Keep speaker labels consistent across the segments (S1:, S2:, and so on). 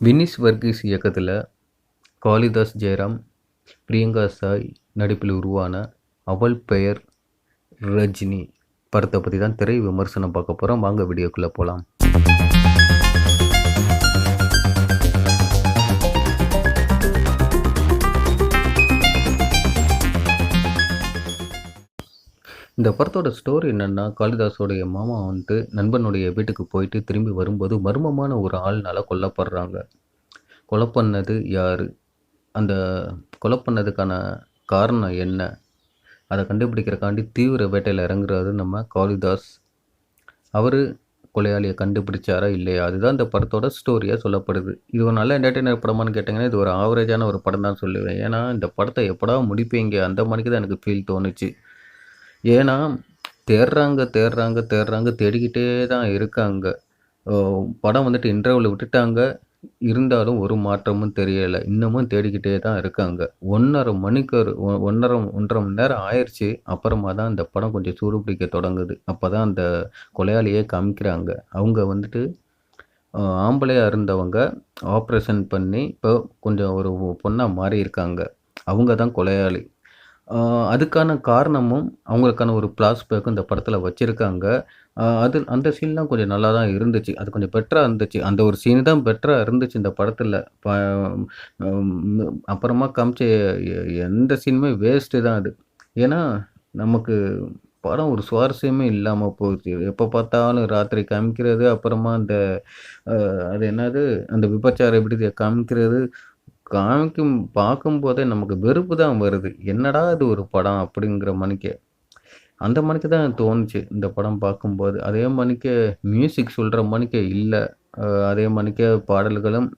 S1: வினிஸ் வர்கீஸ் இயக்கத்தில் காளிதாஸ் ஜெயராம் பிரியங்கா சாய் நடிப்பில் உருவான அவள் பெயர் ரஜினி. படத்தை பற்றி தான் திரை விமர்சனம் பார்க்க போகிறோம் வாங்க வீடியோக்குள்ளே போகலாம் இந்த படத்தோட ஸ்டோரி என்னென்னா காளிதாஸோடைய மாமா வந்துட்டு நண்பனுடைய வீட்டுக்கு போயிட்டு திரும்பி வரும்போது மர்மமான ஒரு ஆள்னால கொல்லப்படுறாங்க. கொலை பண்ணது யார்? அந்த கொலை பண்ணதுக்கான காரணம் என்ன? அதை கண்டுபிடிக்கிறக்காண்டி தீவிர வேட்டையில் இறங்குறாரு நம்ம காளிதாஸ். அவர் கொலையாளியை கண்டுபிடிச்சாரா இல்லையா? அதுதான் இந்த படத்தோட ஸ்டோரியாக சொல்லப்படுது. இது ஒரு நல்ல என்டர்டெய்னர் படமான்னு கேட்டிங்கன்னா இது ஒரு ஆவரேஜான ஒரு படம் தான் சொல்லுவேன். ஏன்னா இந்த படத்தை எப்படா முடிப்பீங்க? அந்த மாதிரிக்கு தான் எனக்கு ஃபீல் தோணுச்சு. ஏன்னா தேடுறாங்க தேடுறாங்க தேடுறாங்க தேடிக்கிட்டே தான் இருக்காங்க. படம் வந்துட்டு இன்டர்வல் விட்டுட்டாங்க. இருந்தாலும் ஒரு மாற்றமும் தெரியலை. இன்னமும் தேடிக்கிட்டே தான் இருக்காங்க. ஒன்றரை மணிக்கு ஒ- ஒன்றரை ஒன்றரை மணி நேரம் ஆயிடுச்சு அப்புறமா தான் இந்த படம் கொஞ்சம் சூடு பிடிக்க தொடங்குது. அப்போ தான் அந்த கொலையாளியே காமிக்கிறாங்க. அவங்க வந்துட்டு ஆம்பளையாக இருந்தவங்க ஆப்ரேஷன் பண்ணி இப்போ கொஞ்சம் ஒரு பொண்ணாக மாறி இருக்காங்க அவங்க தான் கொலையாளி. அதுக்கான காரணமும் அவங்களுக்கான ஒரு ஃப்ளாஷ்பேக்கும் இந்த படத்தில் வச்சுருக்காங்க. அது அந்த சீன்லாம் கொஞ்சம் நல்லா தான் இருந்துச்சு. அது கொஞ்சம் பெட்டராக இருந்துச்சு. அந்த ஒரு சீன் தான் பெட்டராக இருந்துச்சு இந்த படத்தில். அப்புறமா காமிச்ச எந்த சீனுமே வேஸ்ட்டு தான் அது. ஏன்னா நமக்கு படம் ஒரு சுவாரஸ்யமே இல்லாமல் போச்சு. எப்போ பார்த்தாலும் ராத்திரி காமிக்கிறது அப்புறமா அந்த அது என்னது? அந்த விபச்சார விடுதியை காமிக்கிறது காமிக்கும் பார்க்கும்போதே நமக்கு வெறுப்பு தான் வருது. என்னடா இது ஒரு படம் அப்படிங்கிற மணிக்கு. அந்த மணிக்கு தான் தோணுச்சு. இந்த படம் பார்க்கும்போது. அதே மணிக்கு மியூசிக் சொல்கிற மணிக்கு இல்லை. அதே மணிக்கு பாடல்களும்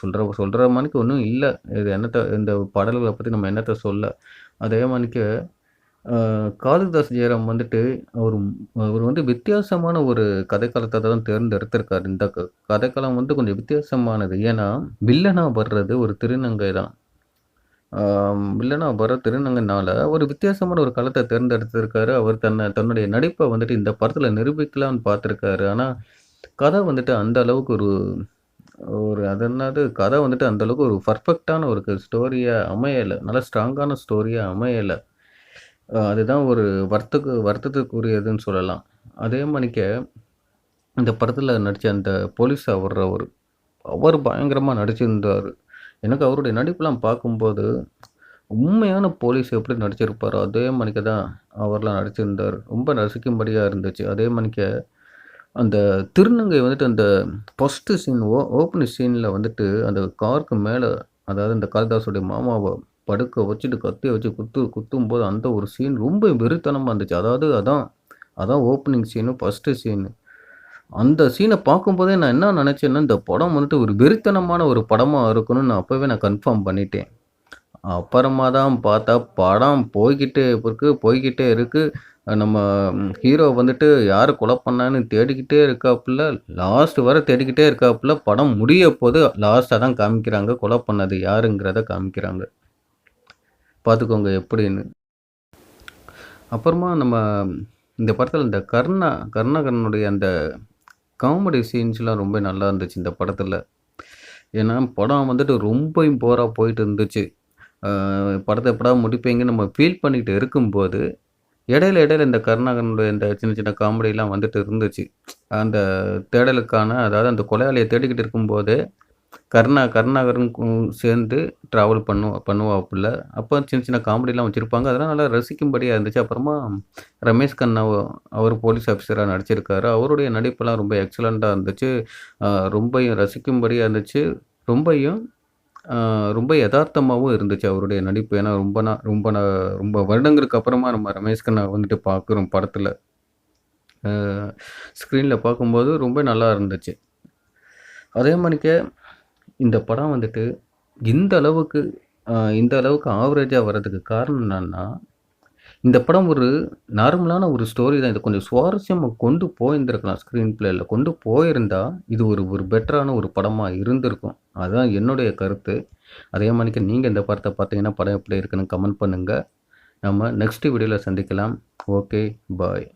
S1: சொல்கிற சொல்கிற மணிக்கு ஒன்றும் இல்லை. இது என்னத்தை இந்த பாடல்களை பற்றி நம்ம என்னத்தை சொல்ல? அதே மணிக்கு காளிதாஸ் ஜெயராம் வந்துட்டு அவர் அவர் வந்து வித்தியாசமான ஒரு கதைக்களத்தை தான் தேர்ந்தெடுத்திருக்காரு. இந்த கதைக்காலம் கதைக்களம் வந்து கொஞ்சம் வித்தியாசமானது. ஏன்னா வில்லனா வர்றது ஒரு திருநங்கை தான். வில்லனா வர திருநங்கைனால ஒரு வித்தியாசமான ஒரு களத்தை தேர்ந்தெடுத்திருக்காரு. அவர் தன்னை தன்னுடைய நடிப்பை வந்துட்டு இந்த படத்தில் நிரூபிக்கலாம்னு பார்த்துருக்காரு. ஆனால் கதை வந்துட்டு அந்த அளவுக்கு ஒரு ஒரு அது என்னது? கதை வந்துட்டு அந்த அளவுக்கு ஒரு பர்ஃபெக்டான ஒரு ஸ்டோரியாக அமையலை. நல்ல ஸ்ட்ராங்கான ஸ்டோரியாக அமையலை. அதுதான் ஒரு வருத்தக்கு வருத்தத்துக்குரியதுன்னு சொல்லலாம். அதே மணிக்க இந்த படத்தில் நடித்த அந்த போலீஸ் அவர் அவர் பயங்கரமாக நடிச்சிருந்தார். எனக்கு அவருடைய நடிப்பெலாம் பார்க்கும்போது உண்மையான போலீஸ் எப்படி நடிச்சிருப்பாரோ அதே மணிக்கு தான் அவர்லாம் நடிச்சிருந்தார். ரொம்ப ரசிக்கும்படியாக இருந்துச்சு. அதே மணிக்க அந்த திருநங்கை வந்துட்டு அந்த ஃபஸ்ட்டு சீன் ஓ ஓப்பனிங் சீனில் வந்துட்டு அந்த காருக்கு மேலே அதாவது அந்த காளிதாஸுடைய மாமாவை படுக்க வச்சுட்டு கத்தியை வச்சு குத்து குத்தும் போது அந்த ஒரு சீன் ரொம்ப வெறித்தனமாக இருந்துச்சு. அதாவது அதான் அதான் ஓப்பனிங் சீனு ஃபஸ்ட்டு சீனு அந்த சீனை பார்க்கும்போதே நான் என்ன நினச்சேன்னா இந்த படம் வந்துட்டு ஒரு வெறித்தனமான ஒரு படமாக இருக்கணும்னு நான் அப்போவே நான் கன்ஃபார்ம் பண்ணிட்டேன். அப்புறமா தான் பார்த்தா படம் போய்கிட்டே இருக்கு போய்கிட்டே இருக்குது நம்ம ஹீரோ வந்துட்டு யார் கொலை பண்ணான்னு தேடிக்கிட்டே இருக்காப்புல லாஸ்ட் வரை தேடிக்கிட்டே இருக்காப்புல படம் முடிய போது லாஸ்ட்டாக தான் காமிக்கிறாங்க கொலை பண்ணது யாருங்கிறத காமிக்கிறாங்க. பார்த்துக்கோங்க எப்படின்னு. அப்புறமா நம்ம இந்த படத்தில் இந்த கர்ணா கருணாகரனுடைய அந்த காமெடி சீன்ஸ்லாம் ரொம்ப நல்லா இருந்துச்சு இந்த படத்தில். ஏன்னா படம் வந்துட்டு ரொம்ப போராக போயிட்டு இருந்துச்சு. படத்தை எப்படா முடிப்பீங்கன்னு நம்ம ஃபீல் பண்ணிக்கிட்டு இருக்கும்போது இடையில இடையில இந்த கருணாகரனுடைய இந்த சின்ன சின்ன காமெடியெலாம் வந்துட்டு இருந்துச்சு. அந்த தேடலுக்கான அதாவது அந்த கொலையாளியை தேடிக்கிட்டு இருக்கும்போது கருணா கருணாகரன் சேர்ந்து ட்ராவல் பண்ணுவா பண்ணுவாப்புல. அப்போ சின்ன சின்ன காமெடிலாம் வச்சுருப்பாங்க. அதெல்லாம் நல்லா ரசிக்கும்படியாக இருந்துச்சு. அப்புறமா ரமேஷ் கண்ணா அவர் போலீஸ் ஆஃபீஸராக நடிச்சிருக்காரு. அவருடைய நடிப்பெல்லாம் ரொம்ப எக்ஸலண்ட்டாக இருந்துச்சு. ரொம்பையும் ரொம்பயும் ரசிக்கும்படியாக இருந்துச்சு. ரொம்பையும் ரொம்ப யதார்த்தமாகவும் இருந்துச்சு அவருடைய நடிப்பு. ஏன்னா ரொம்ப நான் ரொம்ப நான் ரொம்ப வருடங்களுக்கு அப்புறமா நம்ம ரமேஷ் கண்ணா வந்துட்டு பார்க்குறோம் படத்தில். ஸ்க்ரீனில் பார்க்கும்போது ரொம்ப நல்லா இருந்துச்சு. அதே மாதிரிக்கே இந்த படம் வந்துட்டு இந்த அளவுக்கு இந்த அளவுக்கு ஆவரேஜாக வர்றதுக்கு காரணம் என்னன்னா இந்த படம் ஒரு நார்மலான ஒரு ஸ்டோரி தான். இது கொஞ்சம் சுவாரஸ்யமாக கொண்டு போயிருந்திருக்கலாம் ஸ்க்ரீன் பிளேயில் கொண்டு போயிருந்தால் இது ஒரு ஒரு பெட்டரான ஒரு படமாக இருந்திருக்கும். அதுதான் என்னுடைய கருத்து. அதே மாதிரிக்கு நீங்கள் இந்த படத்தை பார்த்தீங்கன்னா படம் எப்படி இருக்குன்னு கமெண்ட் பண்ணுங்கள் நம்ம நெக்ஸ்ட் வீடியோவில் சந்திக்கலாம். Okay bye